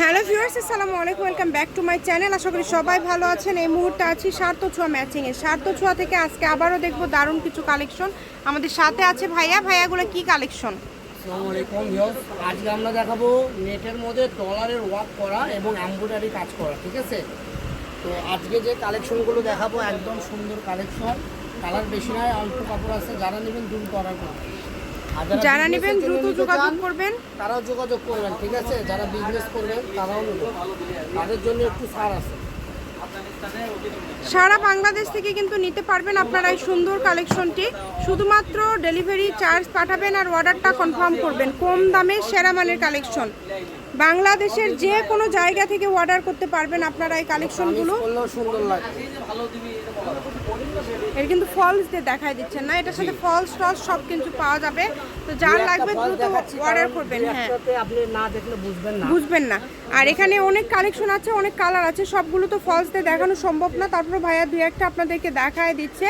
Hello viewers, আসসালামু আলাইকুম, welcome back to my channel. আশা করি সবাই ভালো আছেন। এই মুহূর্তে আছি সার্থ ছোঁয়া ম্যাচিংয়ে সার্থ ছোঁয়া থেকে আজকে আবারও দেখব দারুণ কিছু কালেকশন আমাদের সাথে আছে ভাইয়া। ভাইয়াগুলো কি কালেকশন আজকে আমরা দেখাবো নেটের মধ্যে ডলারের ওয়ার্ক করা এবং এমব্রয়ডারি কাজ করা, ঠিক আছে? তো আজকে যে কালেকশনগুলো দেখাবো, একদম সুন্দর কালেকশন কালার বেশি নয়, অল্প কাপড় আছে। যারা নেবেন দ্রুত করার আর যারা নেবেন দ্রুত যোগাযোগ করবেন। তারাও যোগাযোগ করবেন ঠিক আছে? যারা বিজনেস করবেন তারাও নেবেন। তাদের জন্য একটু ছাড় আছে। সারা বাংলাদেশ থেকে কিন্তু নিতে পারবেন আপনারা এই সুন্দর কালেকশনটি। শুধুমাত্র ডেলিভারি চার্জ পাঠাবেন আর অর্ডারটা কনফার্ম করবেন। কম দামে সেরা মানের কালেকশন। বাংলাদেশের যে কোনো জায়গা থেকে অর্ডার করতে পারবেন আপনারা এই কালেকশনগুলো এর কিন্তু ফলস দিয়ে দেখাই দিচ্ছেন না এটার সাথে ফলস টলস সব কিন্তু পাওয়া যাবে। তো যার লাগবে দ্রুত অর্ডার করবেন হ্যাঁ। আপনি না দেখলে বুঝবেন না। বুঝবেন না। আর এখানে অনেক কালেকশন আছে অনেক কালার আছে সবগুলো তো ফলস দিয়ে দেখানো সম্ভব না। তারপরে ভাইয়া দুই একটা আপনাদেরকে দেখায় দিচ্ছে।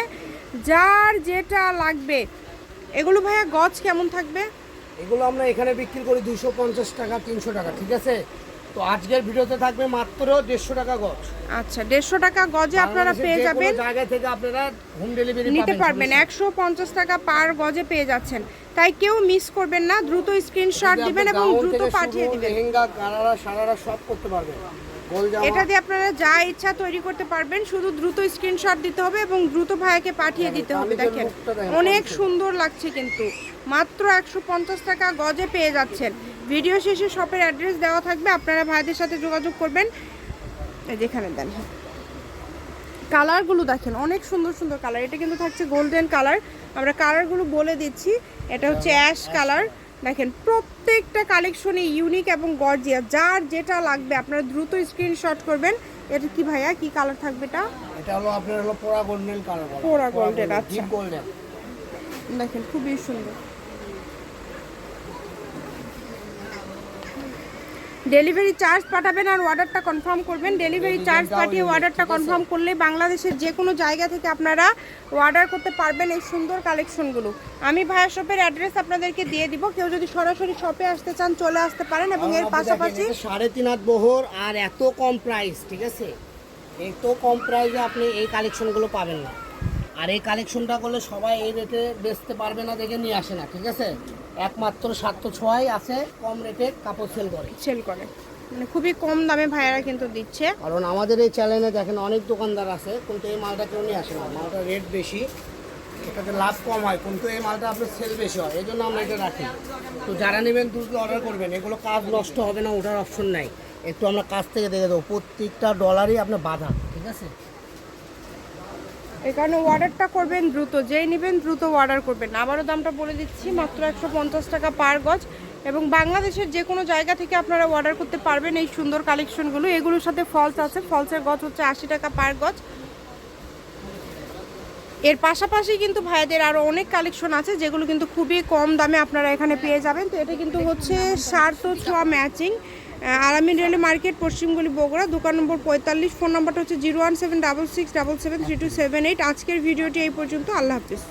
যার যেটা লাগবে এগুলো ভাইয়া গজ কেমন থাকবে? এগুলো আমরা এখানে বিক্রি করি দুশো পঞ্চাশ টাকা তিনশো টাকা ঠিক আছে? তো আজকের ভিডিওতে থাকবে মাত্র দেড়শো টাকা গজ। আচ্ছা দেড়শো টাকা গজে আপনারা পেয়ে যাবেন। জায়গা থেকে আপনারা হোম ডেলিভারি নিতে পারবেন। একশো পঞ্চাশ টাকা পার গজে পেয়ে যাচ্ছেন। তাই কেউ মিস করবেন না। দ্রুত স্ক্রিনশট দিবেন এবং দ্রুত পাঠিয়ে দিবেন। লেহেঙ্গা গানারা সারারা সব করতে পারবেন। এটা দিয়ে আপনারা যা ইচ্ছা তৈরি করতে পারবেন শুধু দ্রুত স্ক্রিনশট দিতে হবে এবং দ্রুত ভাইয়াকে পাঠিয়ে দিতে হবে দেখেন। অনেক সুন্দর লাগছে কিন্তু। মাত্র একশো পঞ্চাশ টাকা গজে পেয়ে যাচ্ছেন। ভিডিও শেষে শপের অ্যাড্রেস দেওয়া থাকবে আপনারা ভাইদের সাথে যোগাযোগ করবেন। যেখানে দেন। কালারগুলো দেখেন অনেক সুন্দর সুন্দর কালার। এটা কিন্তু থাকছে গোল্ডেন কালার আমরা কালারগুলো বলে দিচ্ছি। এটা হচ্ছে অ্যাশ কালার দেখেন প্রত্যেকটা কালেকশনে ইউনিক এবং গর্জিয়া যার যেটা লাগবে আপনারা দ্রুত স্ক্রিনশট করবেন। এটা কি ভাইয়া? কি কালার থাকবে এটা? এটা হলো আপনার হলো পোড়া গোল্ডেন কালার পোড়া গোল্ডেন আচ্ছা। গোল্ডেন দেখেন খুবই সুন্দর। ডেলিভারি চার্জ পাঠাবেন আর অর্ডারটা কনফার্ম করবেন। ডেলিভারি চার্জ পাঠিয়ে অর্ডারটা কনফার্ম করলে বাংলাদেশের যে কোনো জায়গা থেকে আপনারা অর্ডার করতে পারবেন এই সুন্দর কালেকশনগুলো। আমি ভায়া শপের অ্যাড্রেস আপনাদেরকে দিয়ে দিব। কেউ যদি সরাসরি শপে আসতে চান চলে আসতে পারেন এবং এর পাশাপাশি সাড়ে তিন হাত বহর আর এত কম প্রাইস ঠিক আছে? এত কম প্রাইসে আপনি এই কালেকশনগুলো পাবেন না। আর এই কালেকশনটা করলে সবাই এই রেটে বেচতে পারবে না দেখে নিয়ে আসে না ঠিক আছে? একমাত্র সাতশো ছয় আছে কম রেটে কাপড় সেল করে। সেল করে। মানে খুবই কম দামে ভাইয়ারা কিন্তু দিচ্ছে। কারণ আমাদের এই চ্যানেলে দেখেন অনেক দোকানদার আছে কিন্তু এই মালটা কেউ নিয়ে আসে না। মালটা রেট বেশি এটাতে লাভ কম হয় কিন্তু এই মালটা আপনার সেল বেশি হয় এই জন্য আমরা এটা রাখি। তো যারা নেবেন দ্রুত অর্ডার করবেন এগুলো কাজ নষ্ট হবে না ওঠার অপশন নাই। একটু আমরা কাজ থেকে দেখে দেবো প্রত্যেকটা ডলারই আপনার বাধা ঠিক আছে? কারণে অর্ডারটা করবেন দ্রুত। যেই নেবেন দ্রুত অর্ডার করবেন। আবারও দামটা বলে দিচ্ছি, মাত্র একশো পঞ্চাশ টাকা পার গজ এবং বাংলাদেশের যে কোনো জায়গা থেকে আপনারা অর্ডার করতে পারবেন এই সুন্দর কালেকশনগুলো এগুলোর সাথে ফলস আছে। ফলসের গজ হচ্ছে আশি টাকা পার গজ। এর পাশাপাশি কিন্তু ভাইদের আরও অনেক কালেকশন আছে, যেগুলো কিন্তু খুবই কম দামে আপনারা এখানে পেয়ে যাবেন। তো এটা কিন্তু হচ্ছে সার্থ ছোঁয়া ম্যাচিং আরামিন রেলে মার্কেট, পশ্চিমগুলি বগুড়া, দোকান নম্বর পঁয়তাল্লিশ, ফোন নাম্বারটা হচ্ছে zero one seven double six double seven three two seven eight. আজকের ভিডিওটি এই পর্যন্ত, আল্লাহ হাফিজ।